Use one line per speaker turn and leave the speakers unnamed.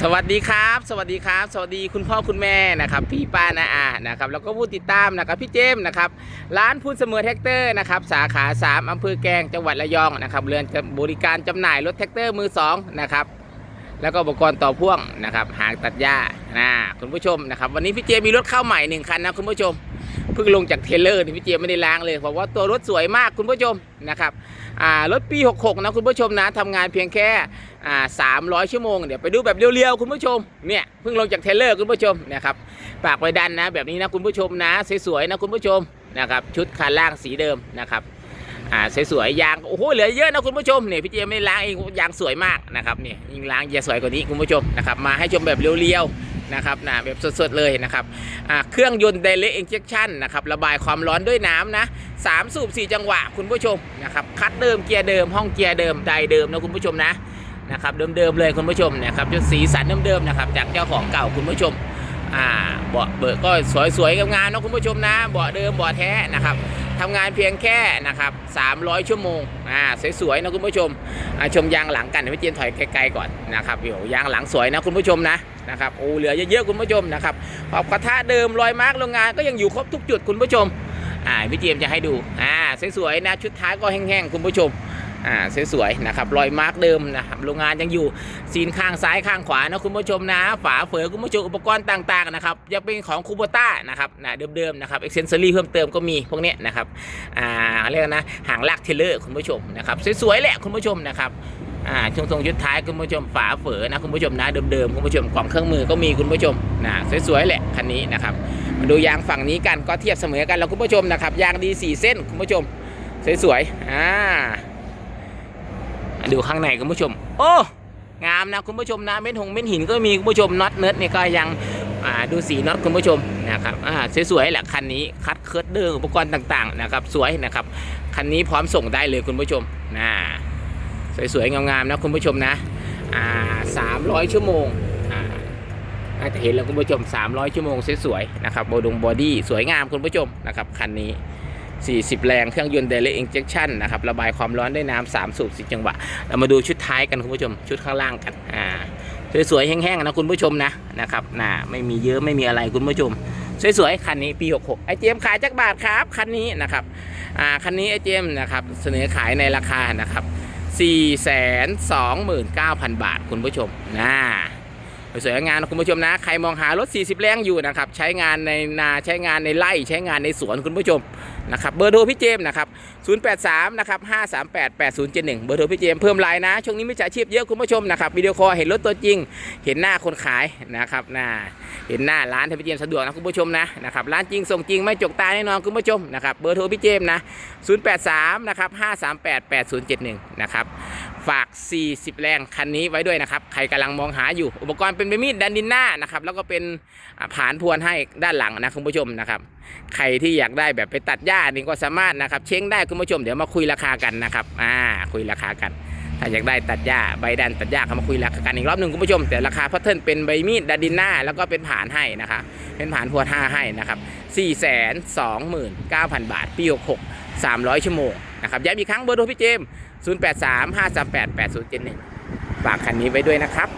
สวัสดีครับ สวัสดีครับ สวัสดีคุณพ่อคุณแม่นะครับพี่ป้านาอานะครับแล้วก็ผู้ติดตามนะครับพี่เจมส์นะครับร้านพูนเสมอแท็กเตอร์นะครับสาขา 3อำเภอแกงจังหวัดระยองนะครับเรือนบริการจำหน่ายรถแท็กเตอร์มือสองนะครับแล้วก็อุปกรณ์ต่อพ่วงนะครับหางตัดหญ้านะคุณผู้ชมนะครับวันนี้พี่เจมส์มีรถเข้าใหม่หนึ่งคันนะคุณผู้ชม เพิ่งลงจากเทเลอร์ที่พี่เจมไม่ได้ล้างเลยเพราะว่าตัวรถสวยมากคุณผู้ชมนะครับอ่ารถปี 66 นะคุณผู้ชมนะทำงานเพียงแค่อ่าสามร้อยชั่วโมงเดี๋ยวไปดูแบบเรียวๆคุณผู้ชมเนี่ยเพิ่งลงจากเทเลอร์คุณผู้ชมนะครับปากไว้ดันนะ แบบนี้นะคุณผู้ชมนะสวยๆนะคุณผู้ชมนะครับชุดคันล่างสีเดิมนะครับอ่าสวยๆยางโอ้โหเหลือเยอะนะคุณผู้ชมเนี่ยพี่เจไม่ได้ล้างเองยางสวยมากนะครับเนี่ยยิ่งล้างจะสวยกว่านี้คุณผู้ชมนะครับมาให้ชมแบบเรียวๆ นะครับนะแบบสดๆเลยนะครับเครื่องยนต์ direct injection นะครับระบายความร้อนด้วยน้ำนะสามสูบสี่จังหวะคุณผู้ชมนะครับคัดเดิมเกียร์เดิมห้องเกียร์เดิมไดเดิมนะคุณผู้ชมนะนะครับเดิมๆเลยคุณผู้ชมนะครับจุดสีสันเดิมๆนะครับจากเจ้าของเก่าคุณผู้ชมอ่าเบาะเบิกก็สวยๆงามๆนะคุณผู้ชมนะเบาะเดิมเบาะแท้นะครับ ทำงานเพียงแค่นะครับ300 ชั่วโมงอ่าสวยๆนะคุณผู้ชมชมยางหลังกันเดี๋ยวพี่เจนถอยไกลๆก่อนนะครับโอ้ยางหลังสวยนะคุณผู้ชมนะนะครับโอ้เหลือเยอะๆคุณผู้ชมนะครับขอบกระทะเดิมรอยมาร์กโรงงานก็ยังอยู่ครบทุกจุดคุณผู้ชมอ่าพี่เจมส์จะให้ดูอ่าสวยๆนะชุดท้ายก็แห้งๆคุณผู้ชม อ่าสวยๆนะครับรอยมาร์กเดิมนะครับโรงงานยังอยู่ซีนข้างซ้ายข้างขวานะคุณผู้ชมนะ ฝาเฝอคุณผู้ชมอุปกรณ์ต่างๆนะครับจะเป็นของคูโบต้านะครับนะเดิมๆนะครับเอ็กเซนซอรี่เพิ่มเติมก็มีพวกนี้นะครับอ่าเรียกนะหางลากเทเลอร์คุณผู้ชมนะครับสวยๆแหละคุณผู้ชมนะครับอ่าช่วงทรงชุดท้ายคุณผู้ชมฝาเฝอนะคุณผู้ชมนะเดิมๆคุณผู้ชมกล่องเครื่องมือก็มีคุณผู้ชมนะสวยๆแหละคันนี้นะครับมาดูยางฝั่งนี้กันก็เทียบเสมอกันแล้วคุณผู้ชมนะครับยางดีสี่เส้นคุณผู้ชมสวยๆอ่า ดูข้างในคุณผู้ชม โอ้งามนะคุณผู้ชมนะเม็ดหงเม็ดหินก็มีคุณผู้ชมน็อตเนิร์ดนี่ยก็ยังดูสีน็อตคุณผู้ชมนะครับสวยๆแหละคันนี้คัดเคิร์ดเดิมอุปกรณ์ต่างๆนะครับสวยนะครับคันนี้พร้อมส่งได้เลยคุณผู้ชมนะสวยๆงามๆนะคุณผู้ชมนะสามร้อยชั่วโมงน่าจะเห็นแล้วคุณผู้ชม 300 ชั่วโมงสวยๆนะครับโบดงบอดี้สวยงามคุณผู้ชมนะครับคันนี้ 40 แรงเครื่องยนต์ direct injection นะครับระบายความร้อนด้วยน้ำ3สูบ10จังหวะ เรามาดูชุดท้ายกันคุณผู้ชมชุดข้างล่างกันอ่าสวยๆแห้งๆนะคุณผู้ชมนะนะครับน่าไม่มีเยอะไม่มีอะไรคุณผู้ชม สวยๆคันนี้ปี 66 ไอเจมขายจักบาทครับคันนี้นะครับอ่าคันนี้ไอเจมนะครับเสนอขายในราคานะครับ429,000 บาทคุณผู้ชมนะ สวยงามนะคุณผู้ชมนะ ใครมองหารถ 40 แรงอยู่นะครับ ใช้งานในนาใช้งานในไร่ใช้งานในสวนคุณผู้ชมนะครับเบอร์โทรพี่เจมส์นะครับ 083 นะครับ 538 8071 เบอร์โทรพี่เจมส์เพิ่มไลน์นะ ช่วงนี้มิจฉาชีพเยอะคุณผู้ชมนะครับวิดีโอคอลเห็นรถตัวจริง เห็นหน้าคนขายนะครับหน้าเห็นหน้าร้านพี่เจมส์สะดวกนะคุณผู้ชมนะนะครับร้านจริงส่งจริงไม่จกตาแน่นอนคุณผู้ชมนะครับเบอร์โทรพี่เจมส์นะ 083 นะครับ 538 8071 นะครับฝาก 40 แรงคันนี้ไว้ด้วยนะครับใครกำลังมองหาอยู่อุปกรณ์เป็นใบมีดดันดินหน้านะครับ แล้วก็เป็นผานพวนให้ด้านหลังนะคุณผู้ชมนะครับ ใครที่อยากได้แบบไปตัดหญ้านี่ก็สามารถนะครับ เช้งได้คุณผู้ชมเดี๋ยวมาคุยราคากันนะครับอ่าคุยราคากัน ถ้าอยากได้ตัดหญ้าใบดันตัดหญ้าเขามาคุยราคากันอีกรอบหนึ่งคุณผู้ชม แต่ราคาพัทเทิลเป็นใบมีดดันดินหน้า แล้วก็เป็นผานให้นะคะเป็นผานพวนห้าให้นะครับ4 2 9 0 0 0บาทปี66 300ชั่วโมงนะครับย้ำอีกครั้งเบอร์โทรพี่เจมส์083 538 8071 ฝากคันนี้ไว้ด้วยนะครับ